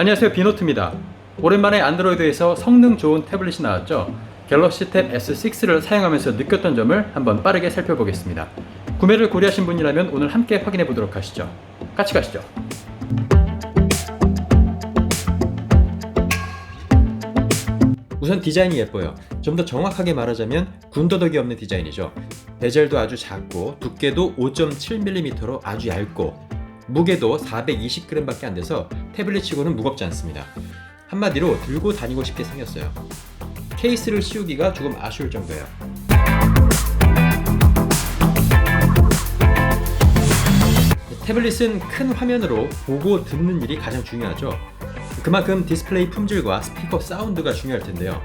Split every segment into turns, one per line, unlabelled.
안녕하세요 비노트입니다. 오랜만에 안드로이드에서 성능 좋은 태블릿이 나왔죠? 갤럭시 탭 S6를 사용하면서 느꼈던 점을 한번 빠르게 살펴보겠습니다. 구매를 고려하신 분이라면 오늘 함께 확인해 보도록 하시죠. 같이 가시죠. 우선 디자인이 예뻐요. 좀 더 정확하게 말하자면 군더더기 없는 디자인이죠. 베젤도 아주 작고 두께도 5.7mm로 아주 얇고 무게도 420g밖에 안 돼서 태블릿치고는 무겁지 않습니다. 한마디로 들고 다니고 싶게 생겼어요. 케이스를 씌우기가 조금 아쉬울 정도예요. 태블릿은 큰 화면으로 보고 듣는 일이 가장 중요하죠. 그만큼 디스플레이 품질과 스피커 사운드가 중요할 텐데요.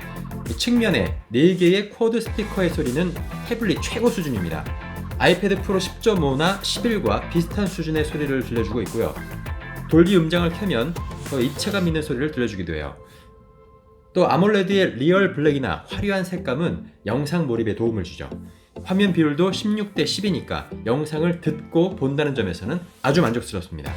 이 측면에 4개의 쿼드 스피커의 소리는 태블릿 최고 수준입니다. 아이패드 프로 10.5나 11과 비슷한 수준의 소리를 들려주고 있고요. 돌비 음장을 켜면 더 입체감 있는 소리를 들려주기도 해요. 또 아몰레드의 리얼 블랙이나 화려한 색감은 영상 몰입에 도움을 주죠. 화면 비율도 16대 10이니까 영상을 듣고 본다는 점에서는 아주 만족스럽습니다.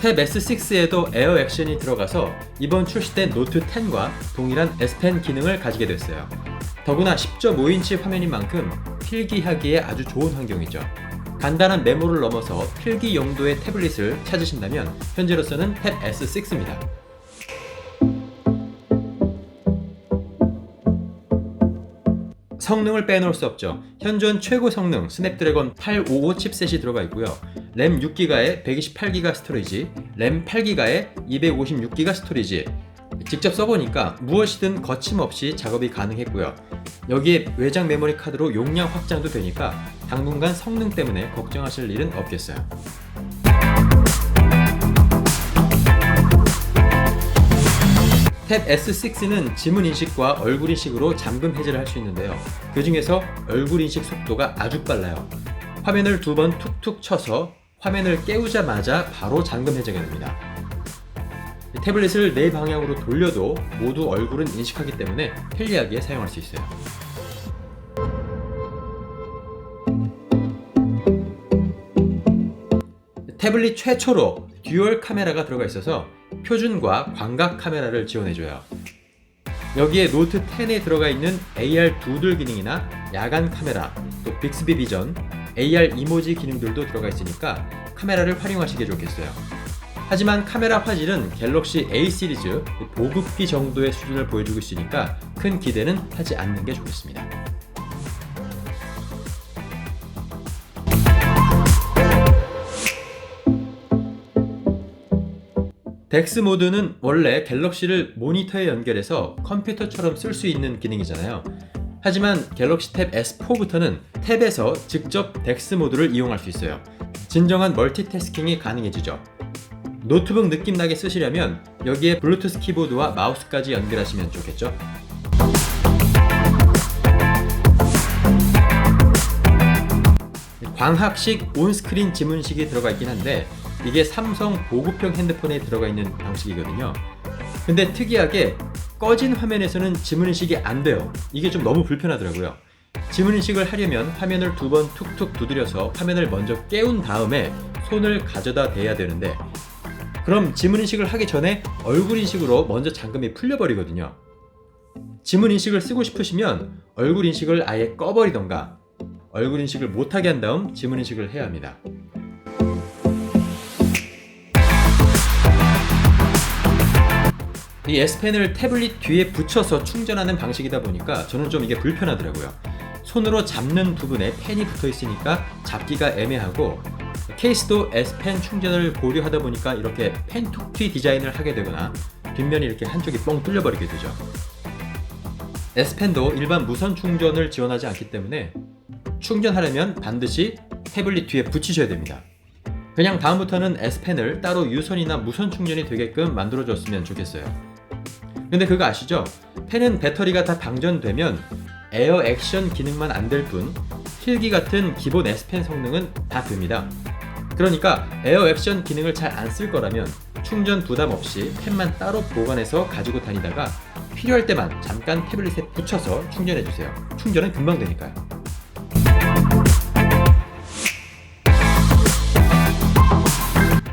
탭 S6에도 에어 액션이 들어가서 이번 출시된 노트 10과 동일한 S 펜 기능을 가지게 됐어요. 더구나 10.5인치 화면인 만큼 필기하기에 아주 좋은 환경이죠. 간단한 메모를 넘어서 필기 용도의 태블릿을 찾으신다면 현재로서는 탭 S6입니다. 성능을 빼놓을 수 없죠. 현존 최고 성능 스냅드래곤 855 칩셋이 들어가 있고요. 램 6기가에 128기가 스토리지, 램 8기가에 256기가 스토리지. 직접 써보니까 무엇이든 거침없이 작업이 가능했고요. 여기에 외장 메모리 카드로 용량 확장도 되니까 당분간 성능 때문에 걱정하실 일은 없겠어요. 탭 S6는 지문 인식과 얼굴 인식으로 잠금 해제를 할 수 있는데요. 그 중에서 얼굴 인식 속도가 아주 빨라요. 화면을 두 번 툭툭 쳐서 화면을 깨우자마자 바로 잠금 해제가 됩니다. 태블릿을 네 방향으로 돌려도 모두 얼굴은 인식하기 때문에 편리하게 사용할 수 있어요. 태블릿 최초로 듀얼 카메라가 들어가 있어서 표준과 광각 카메라를 지원해줘요. 여기에 노트 10에 들어가 있는 AR 두들 기능이나 야간 카메라, 또 빅스비 비전, AR 이모지 기능들도 들어가 있으니까 카메라를 활용하시기 좋겠어요. 하지만 카메라 화질은 갤럭시 A 시리즈 보급기 정도의 수준을 보여주고 있으니까 큰 기대는 하지 않는 게 좋겠습니다. 덱스 모드는 원래 갤럭시를 모니터에 연결해서 컴퓨터처럼 쓸 수 있는 기능이잖아요. 하지만 갤럭시 탭 S4부터는 탭에서 직접 덱스 모드를 이용할 수 있어요. 진정한 멀티태스킹이 가능해지죠. 노트북 느낌 나게 쓰시려면 여기에 블루투스 키보드와 마우스까지 연결하시면 좋겠죠. 광학식 온스크린 지문식이 들어가 있긴 한데 이게 삼성 보급형 핸드폰에 들어가 있는 방식이거든요. 근데 특이하게 꺼진 화면에서는 지문인식이 안 돼요. 이게 좀 너무 불편하더라고요. 지문인식을 하려면 화면을 두 번 툭툭 두드려서 화면을 먼저 깨운 다음에 손을 가져다 대야 되는데 그럼 지문인식을 하기 전에 얼굴인식으로 먼저 잠금이 풀려버리거든요. 지문인식을 쓰고 싶으시면 얼굴인식을 아예 꺼버리던가 얼굴인식을 못하게 한 다음 지문인식을 해야 합니다. 이 S펜을 태블릿 뒤에 붙여서 충전하는 방식이다 보니까 저는 좀 이게 불편하더라고요. 손으로 잡는 부분에 펜이 붙어 있으니까 잡기가 애매하고 케이스도 S펜 충전을 고려하다 보니까 이렇게 펜 툭튀 디자인을 하게 되거나 뒷면이 이렇게 한쪽이 뻥 뚫려버리게 되죠. S펜도 일반 무선 충전을 지원하지 않기 때문에 충전하려면 반드시 태블릿 뒤에 붙이셔야 됩니다. 그냥 다음부터는 S펜을 따로 유선이나 무선 충전이 되게끔 만들어줬으면 좋겠어요. 근데 그거 아시죠? 펜은 배터리가 다 방전되면 에어 액션 기능만 안 될 뿐 필기 같은 기본 S펜 성능은 다 됩니다. 그러니까 에어 액션 기능을 잘 안 쓸 거라면 충전 부담 없이 펜만 따로 보관해서 가지고 다니다가 필요할 때만 잠깐 태블릿에 붙여서 충전해 주세요. 충전은 금방 되니까요.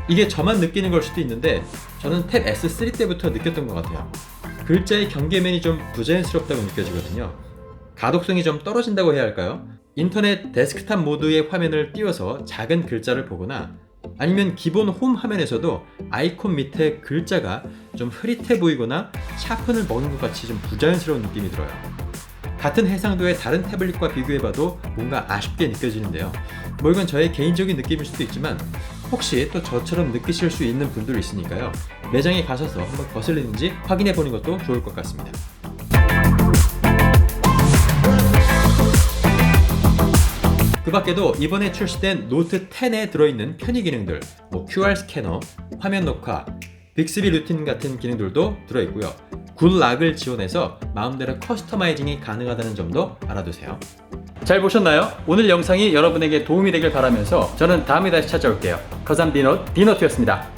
이게 저만 느끼는 걸 수도 있는데 저는 탭 S3 때부터 느꼈던 것 같아요. 글자의 경계면이 좀 부자연스럽다고 느껴지거든요. 가독성이 좀 떨어진다고 해야 할까요? 인터넷 데스크탑 모드의 화면을 띄워서 작은 글자를 보거나 아니면 기본 홈 화면에서도 아이콘 밑에 글자가 좀 흐릿해 보이거나 샤픈을 먹는 것 같이 좀 부자연스러운 느낌이 들어요. 같은 해상도의 다른 태블릿과 비교해봐도 뭔가 아쉽게 느껴지는데요. 뭐 이건 저의 개인적인 느낌일 수도 있지만 혹시 또 저처럼 느끼실 수 있는 분들도 있으니까요. 매장에 가셔서 한번 거슬리는지 확인해 보는 것도 좋을 것 같습니다. 그 밖에도 이번에 출시된 노트 10에 들어있는 편의 기능들, 뭐 QR 스캐너, 화면 녹화, 빅스비 루틴 같은 기능들도 들어있고요. 굿락을 지원해서 마음대로 커스터마이징이 가능하다는 점도 알아두세요. 잘 보셨나요? 오늘 영상이 여러분에게 도움이 되길 바라면서 저는 다음에 다시 찾아올게요. 거삼 디노 디노트였습니다.